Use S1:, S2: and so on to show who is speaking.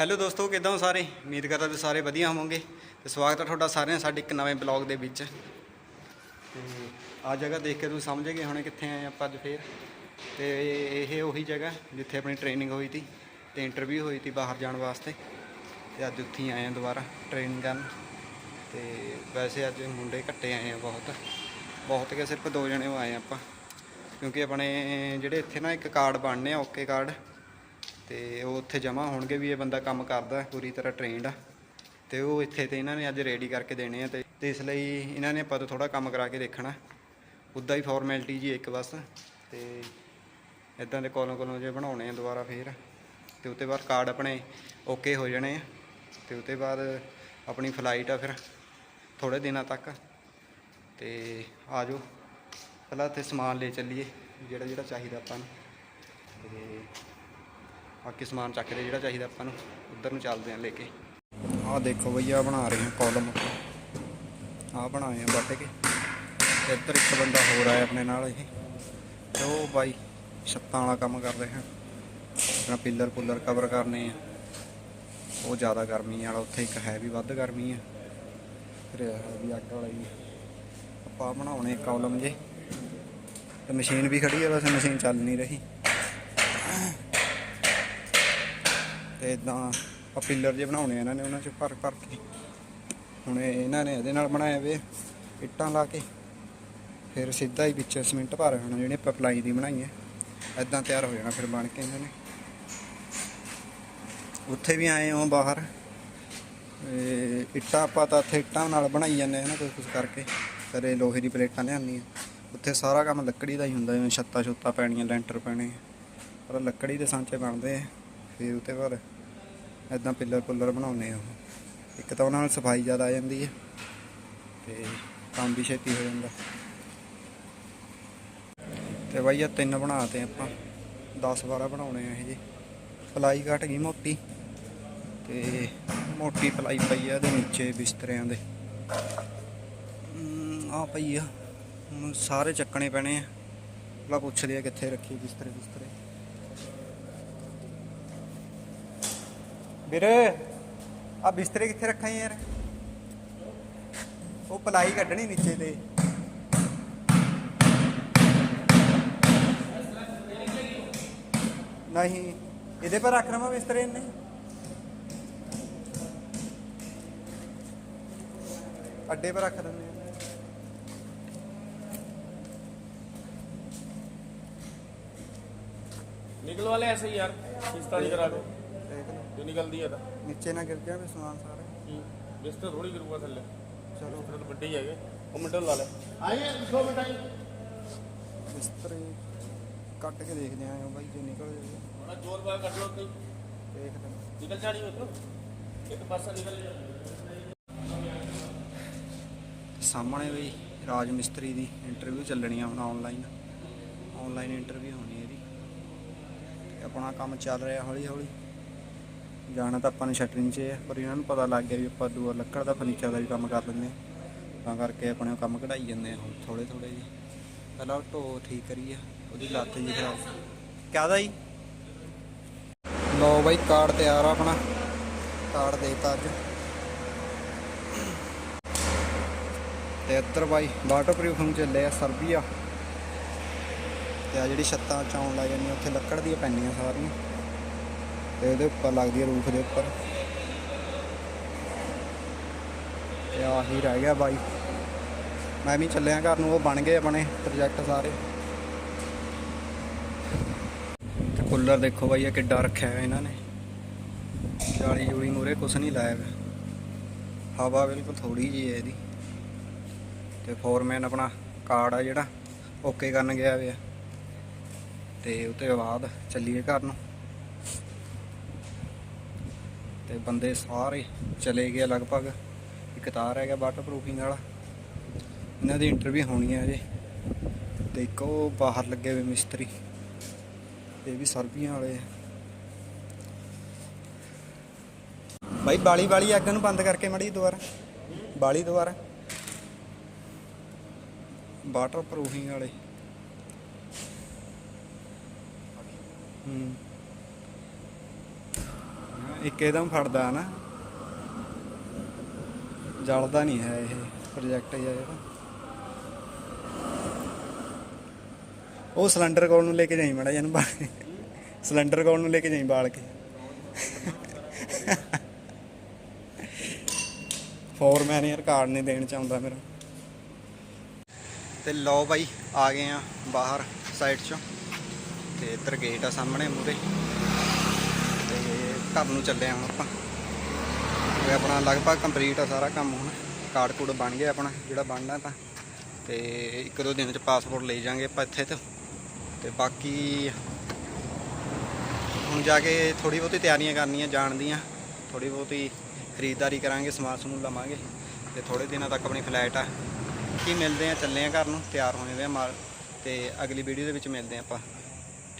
S1: Hello ਦੋਸਤੋ, ਕਿਦਾਂ ਹੋ ਸਾਰੇ? ਉਮੀਦ ਕਰਦਾ ਤੁਸੀਂ ਸਾਰੇ ਵਧੀਆ ਹੋਵੋਗੇ। ਤੇ ਸਵਾਗਤ ਹੈ ਤੁਹਾਡਾ ਸਾਰਿਆਂ ਸਾਡੇ ਇੱਕ ਨਵੇਂ ਬਲੌਗ ਦੇ ਵਿੱਚ। ਤੇ ਆ ਜਗ੍ਹਾ ਦੇਖ ਕੇ ਤੁਸੀਂ ਸਮਝ ਗਏ ਹੋਣੇ ਕਿੱਥੇ ਆਏ ਆਪਾਂ ਅੱਜ ਫੇਰ। ਤੇ ਇਹ ਉਹੀ ਜਗ੍ਹਾ ਜਿੱਥੇ ਆਪਣੀ ਟ੍ਰੇਨਿੰਗ ਹੋਈ ਸੀ ਤੇ ਇੰਟਰਵਿਊ ਹੋਈ ਸੀ ਬਾਹਰ ਜਾਣ ਵਾਸਤੇ। ਤੇ ਅੱਜ ਉੱਥੇ ਹੀ ਆਏ ਆ ਦੁਬਾਰਾ ਟ੍ਰੇਨਿੰਗ ਕਰਨ। ਤੇ ਵੈਸੇ ਅੱਜ ਮੁੰਡੇ ਘੱਟੇ ਆਏ ਆ ਬਹੁਤ। ਬਹੁਤ ਕਿ ਸਿਰਫ ਦੋ ਜਣੇ ਉਹ ਆਏ ਆਪਾਂ। ਕਿਉਂਕਿ ਆਪਣੇ ਜਿਹੜੇ ਇੱਥੇ ਨਾ ਇੱਕ ਕਾਰਡ ਬਣਨੇ ਆ, ਓਕੇ ਕਾਰਡ ਤੇ ਉਹ ਉੱਥੇ ਜਮ੍ਹਾਂ ਹੋਣਗੇ ਵੀ ਇਹ ਬੰਦਾ ਕੰਮ ਕਰਦਾ, ਪੂਰੀ ਤਰ੍ਹਾਂ ਟ੍ਰੇਨਡ ਆ। ਤੇ ਉਹ ਇੱਥੇ ਤੇ ਇਹਨਾਂ ਨੇ ਅੱਜ ਰੈਡੀ ਕਰਕੇ ਦੇਣੇ ਆ ਤੇ ਤੇ ਇਸ ਲਈ ਇਹਨਾਂ ਨੇ ਆਪਾਂ ਤੋਂ ਥੋੜਾ ਕੰਮ ਕਰਾ ਕੇ ਦੇਖਣਾ। ਉੱਦਾਂ ਹੀ ਫਾਰਮੈਲਿਟੀ ਜੀ ਇੱਕ ਬਸ ਤੇ ਇਦਾਂ ਦੇ ਕੋਲੋਂ ਕੋਲੋਂ ਜੇ ਬਣਾਉਣੇ ਆ ਦੁਬਾਰਾ ਫੇਰ। ਤੇ ਉੱਤੇ ਬਾਅਦ ਕਾਰਡ ਆਪਣੇ ਓਕੇ ਹੋ ਜਾਣੇ ਆ। ਤੇ ਉੱਤੇ ਬਾਅਦ ਆਪਣੀ ਫਲਾਈਟ ਆ ਫਿਰ ਥੋੜੇ ਦਿਨਾਂ ਤੱਕ। ਤੇ ਆ ਜਾਓ ਪਹਿਲਾਂ ਇੱਥੇ ਸਮਾਨ ਲੈ ਚੱਲੀਏ, ਜਿਹੜਾ ਜਿਹੜਾ ਚਾਹੀਦਾ ਆਪਾਂ ਨੂੰ। ਤੇ ਬਾਕੀ ਸਮਾਨ ਚੱਕਦੇ ਜਿਹੜਾ ਚਾਹੀਦਾ ਆਪਾਂ ਨੂੰ, ਉਧਰ ਨੂੰ ਚੱਲਦੇ ਆਂ ਲੈ ਕੇ। ਆਹ ਦੇਖੋ ਭਈਆ ਬਣਾ ਰਹੇ ਆ ਕਾਲਮ ਆਹ ਬਣਾਏ ਆ ਵੱਟ ਕੇ। ਇੱਧਰ ਇੱਕ ਬੰਦਾ ਹੋਰ ਆਇਆ ਆਪਣੇ ਨਾਲ ਇਹ। ਤੇ ਉਹ ਬਾਈ ਛੱਤਾਂ ਵਾਲਾ ਕੰਮ ਕਰ ਰਹੇ। ਹਾਂ ਆਪਣਾ ਪਿੱਲਰ ਪੁੱਲਰ ਕਵਰ ਕਰਨੇ ਆ। ਉਹ ਜ਼ਿਆਦਾ ਗਰਮੀ ਵਾਲਾ, ਉੱਥੇ ਇੱਕ ਹੈ ਵੀ ਵੱਧ ਗਰਮੀ ਆ। ਫਿਰ ਵੀ ਅੱਗ ਵਾਲਾ ਹੀ ਆ। ਆਪਾਂ ਬਣਾਉਣੇ ਕਾਲਮ ਜੇ। ਤੇ ਮਸ਼ੀਨ ਵੀ ਖੜੀ ਆ, ਵੈਸੇ ਮਸ਼ੀਨ ਚੱਲ ਨਹੀਂ ਰਹੀ। ਤੇ ਇਦਾਂ ਆ ਪਿੱਲਰ ਜੇ ਬਣਾਉਣੇ ਆ ਇਹਨਾਂ ਨੇ, ਉਹਨਾਂ ਚ ਭਰ ਭਰ ਕੇ। ਹੁਣ ਇਹਨਾਂ ਨੇ ਇਹਦੇ ਨਾਲ ਬਣਾਇਆ ਵੇ ਇੱਟਾਂ ਲਾ ਕੇ, ਫਿਰ ਸਿੱਧਾ ਹੀ ਵਿੱਚ ਸਿਮੈਂਟ ਭਰ ਹੋਣਾ ਜਿਹੜੇ ਆਪਾਂ ਪਲਾਈ ਦੀ ਬਣਾਈ ਹੈ। ਇਦਾਂ ਤਿਆਰ ਹੋ ਜਾਣਾ ਫਿਰ ਬਣ ਕੇ ਇਹਨਾਂ ਨੇ। ਉੱਥੇ ਵੀ ਆਏ ਹਾਂ ਬਾਹਰ। ਇੱਟਾਂ ਆਪਾਂ ਤਾਂ ਇੱਥੇ ਇੱਟਾਂ ਨਾਲ ਬਣਾਈ ਜਾਂਦੇ ਹਾਂ ਨਾ ਕੁਝ ਕੁਝ ਕਰਕੇ। ਕਦੇ ਲੋਹੇ ਦੀ ਪਲੇਟਾਂ ਲਿਆਉਂਦੀਆਂ। ਉੱਥੇ ਸਾਰਾ ਕੰਮ ਲੱਕੜੀ ਦਾ ਹੀ ਹੁੰਦਾ, ਜਿਵੇਂ ਛੱਤਾਂ ਛੁੱਤਾਂ ਪੈਣੀਆਂ, ਲੈਂਟਰ ਪੈਣੇ। ਪਰ ਲੱਕੜੀ ਦੇ ਸਾਂਚੇ ਬਣਦੇ ਆ। ਫਿਰ ਉਤੇ ਬਾਅਦ ਇਦਾਂ ਪਿੱਲਰ ਪੁੱਲਰ ਬਣਾਉਂਦੇ ਆ ਉਹ। ਇੱਕ ਤਾਂ ਉਹਨਾਂ ਨਾਲ ਸਫ਼ਾਈ ਜ਼ਿਆਦਾ ਆ ਜਾਂਦੀ ਹੈ ਤੇ ਕੰਮ ਵੀ ਛੇਤੀ ਹੋ ਜਾਂਦਾ। ਤੇ ਬਾਈ ਆ ਤਿੰਨ ਬਣਾਤੇ ਆਪਾਂ 10 12 ਬਣਾਉਣੇ ਆ ਇਹ ਜੀ ਪਲਾਈ ਘਟ ਗਈ ਮੋਟੀ ਤੇ ਮੋਟੀ ਪਲਾਈ ਪਈ ਆ ਇਹਦੇ ਨੀਚੇ ਬਿਸਤਰਿਆਂ ਦੇ। ਆ ਪਈ ਆ। ਸਾਰੇ ਚੱਕਣੇ ਪੈਣੇ ਆ। ਪਹਿਲਾਂ ਪੁੱਛਦੇ ਆ ਕਿੱਥੇ ਰੱਖੀ ਬਿਸਤਰੇ ਬਿਸਤਰੇ ਵੀਰੇ ਆ ਬਿਸਤਰੇ ਕਿੱਥੇ ਰੱਖਾਂ ਯਾਰ ਉਹ ਪਲਾਈ ਕੱਢਣੀ ਨੀਚੇ ਤੇ ਨਹੀਂ ਇਹਦੇ ਪਰ ਰੱਖ ਰਮਾ ਬਿਸਤਰੇ ਨੇ ਅੱਡੇ ਪਰ ਰੱਖ ਦਿੰਦੇ ਆ
S2: निकल वाले ऐसे ही यार किस्ता नहीं करा दो
S1: ਦੇਖ ਲਓ
S2: जो निकलती है था
S1: ਨੀਚੇ ਨਾ ਗਿਰ ਜਾਵੇ ਸਮਾਨ ਸਾਰਾ
S2: बिस्तर थोड़ी गिरूगा थल्ले
S1: ਚਲੋ
S2: बिस्तर तो बड्डे ही है वो मिनट ला ले आइए दो मिनट आइए
S1: ਬਿਸਤਰੇ ਕੱਟ ਕੇ ਦੇਖਦੇ ਆਂ ਬਾਈ ਜੇ ਨਿਕਲ ਜਾਵੇ
S2: थोड़ा जोर बार कर लो तो
S1: ਦੇਖਦੇ ਆਂ।
S2: निकल जा रही हो तो एक पासा निकल जा
S1: ਸਾਹਮਣੇ ਵੀ ਰਾਜ ਮਿਸਤਰੀ ਦੀ ਇੰਟਰਵਿਊ ਚੱਲਣੀ ਆ ਹੁਣ ਆਨਲਾਈਨ ਆਨਲਾਈਨ ਇੰਟਰਵਿਊ ਹੋਣੀ ਇਹਦੀ ਤੇ ਆਪਣਾ ਕੰਮ ਚੱਲ ਰਿਹਾ ਹੌਲੀ ਹੌਲੀ ਜਾਣਾ ਤਾਂ ਆਪਾਂ ਨੇ ਸ਼ਟਰਿੰਗ 'ਚ ਹੈ ਪਰ ਇਹਨਾਂ ਨੂੰ ਪਤਾ ਲੱਗ ਗਿਆ ਵੀ ਆਪਾਂ ਦੂਆ ਲੱਕੜ ਦਾ ਫਰਨੀਚਰ ਦਾ ਵੀ ਕੰਮ ਕਰ ਲੈਂਦੇ ਹਾਂ। ਤਾਂ ਕਰਕੇ ਆਪਣੇ ਉਹ ਕੰਮ ਕਢਾਈ ਜਾਂਦੇ ਆ ਹੁਣ ਥੋੜੇ ਥੋੜੇ ਜੀ ਪਹਿਲਾਂ ਉਹ ਢੋ ਠੀਕ ਕਰੀਏ, ਉਹਦੀ ਲੱਤ ਜੀ ਖਰਾਬ। ਕਾਹਦਾ ਜੀ? ਲਓ ਬਾਈ, ਕਾਰਡ ਤਿਆਰ ਆ ਆਪਣਾ। ਕਾਰਡ ਦੇਤਾ ਅੱਜ। ਤੇ ਇੱਧਰ ਬਾਈ ਵਾਟਰਪ੍ਰੂਫਿੰਗ ਚੱਲੇ ਆ ਸਰਬੀਆ। ਤੇ ਆ ਜਿਹੜੀ ਛੱਤਾਂ ਚਾਉਣ ਲੱਗ ਜਾਂਦੀਆਂ ਉੱਥੇ ਲੱਕੜ ਦੀਆਂ ਪੈਣੀਆਂ ਸਾਰੀਆਂ। ਤੇ ਉਹਦੇ ਉੱਪਰ ਲੱਗਦੀ ਹੈ ਰੂਫ ਦੇ ਉੱਪਰ। ਤੇ ਆਹੀ ਰਹਿ ਗਿਆ ਬਾਈ। ਮੈਂ ਵੀ ਚੱਲਿਆ ਘਰ ਨੂੰ, ਉਹ ਬਣ ਗਏ ਆਪਣੇ ਪ੍ਰੋਜੈਕਟ ਸਾਰੇ। ਤੇ ਕੂਲਰ ਦੇਖੋ ਬਾਈ, ਇਹ ਕਿੱਡਾ ਰੱਖਿਆ ਹੋਇਆ ਇਹਨਾਂ ਨੇ। ਜਾਲੀ ਜੂਲੀ ਮੂਰੇ ਕੁਛ ਨਹੀਂ ਲਾਇਆ ਹੋਇਆ। ਹਵਾ ਬਿਲਕੁਲ ਥੋੜੀ ਜੀ ਹੈ ਇਹਦੀ। ਤੇ ਫੋਰਮੈਨ ਆਪਣਾ ਕਾਰਡ ਆ ਜਿਹੜਾ, ਓਕੇ ਕਰਨ ਗਿਆ ਹੋਇਆ। ਤੇ ਉਤੇ ਬਾਅਦ ਚੱਲੀਏ ਘਰ ਨੂੰ। ਤੇ ਬੰਦੇ ਸਾਰੇ ਚਲੇ ਗਏ ਲਗਭਗ। ਇੱਕ ਤਾਰ ਹੈਗਾ ਵਾਟਰਪ੍ਰੂਫਿੰਗ ਵਾਲਾ। ਇਹਨਾਂ ਦੀ ਇੰਟਰਵਿਊ ਹੋਣੀ ਹੈ ਅਜੇ ਤੇ ਇੱਕ ਉਹ ਬਾਹਰ ਲੱਗੇ ਹੋਏ ਮਿਸਤਰੀ। ਇਹ ਵੀ ਸਰਬੀਆਂ ਵਾਲੇ ਆ। ਬਾਈ, ਬਾਲੀ ਬਾਲੀ ਅੱਗ ਨੂੰ ਬੰਦ ਕਰਕੇ ਮੜੀ ਦੁਬਾਰਾ। ਬਾਲੀ ਦੁਬਾਰਾ। ਵਾਟਰ ਪ੍ਰੂਫਿੰਗ ਵਾਲੇ। ਹੂੰ। ਇੱਕ ਇਹਦਮ ਫੜਦਾ ਨਾ। ਜਲਦਾ ਨਹੀਂ ਹੈ ਇਹ ਪ੍ਰੋਜੈਕਟ ਜਿਹਾ ਜਿਹੜਾ। ਉਹ ਸਿਲੰਡਰ ਕੋਲ ਨੂੰ ਲੈ ਕੇ ਜਾਈ ਮੜਾ ਜਨ ਬਾਲ ਸਿਲੰਡਰ ਕੋਲ ਨੂੰ ਲੈ ਕੇ ਜਾਈ ਬਾਲ ਕੇ। ਫੋਰਮੈਨ ਯਾਰ ਕਾਰਡ ਨਹੀਂ ਦੇਣ ਚਾਹੁੰਦਾ ਮੇਰਾ। ਤੇ ਲਓ ਬਾਈ, ਆ ਗਏ ਆ ਬਾਹਰ ਸਾਈਡ ਚੋਂ। ਤੇ ਇੱਧਰ ਗੇਟ ਆ ਸਾਹਮਣੇ ਮੂਰੇ ਤੇ ਘਰ ਨੂੰ ਚੱਲੇ ਆ ਹੁਣ ਆਪਾਂ। ਤੇ ਆਪਣਾ ਲਗਭਗ ਕੰਪਲੀਟ ਆ ਸਾਰਾ ਕੰਮ ਹੁਣ। ਕਾਰਡ ਕੂਡ ਬਣ ਗਿਆ ਆਪਣਾ, ਜਿਹੜਾ ਬਣਨਾ ਤਾਂ। ਤੇ ਇੱਕ ਦੋ ਦਿਨ ਚ ਪਾਸਪੋਰਟ ਲੈ ਜਾਾਂਗੇ ਆਪਾਂ ਇੱਥੇ ਤੋਂ। ਤੇ ਬਾਕੀ ਹੁਣ ਜਾ ਕੇ ਥੋੜੀ ਬਹੁਤੀ ਤਿਆਰੀਆਂ ਕਰਨੀਆਂ ਜਾਣ ਦੀਆਂ। ਥੋੜੀ ਬਹੁਤੀ ਖਰੀਦਦਾਰੀ ਕਰਾਂਗੇ, ਸਮਾਨ ਸਮੂਨ ਲਵਾਂਗੇ। ਤੇ ਥੋੜੇ ਦਿਨਾਂ ਤੱਕ ਆਪਣੀ ਫਲਾਈਟ ਆ। ਕੀ ਮਿਲਦੇ ਆ, ਚੱਲੇ ਆ ਘਰ ਨੂੰ, ਤਿਆਰ ਹੋਏ ਹੋਏ ਆ ਮਾਲ। ਤੇ ਅਗਲੀ ਵੀਡੀਓ ਦੇ ਵਿੱਚ ਮਿਲਦੇ ਆ ਆਪਾਂ।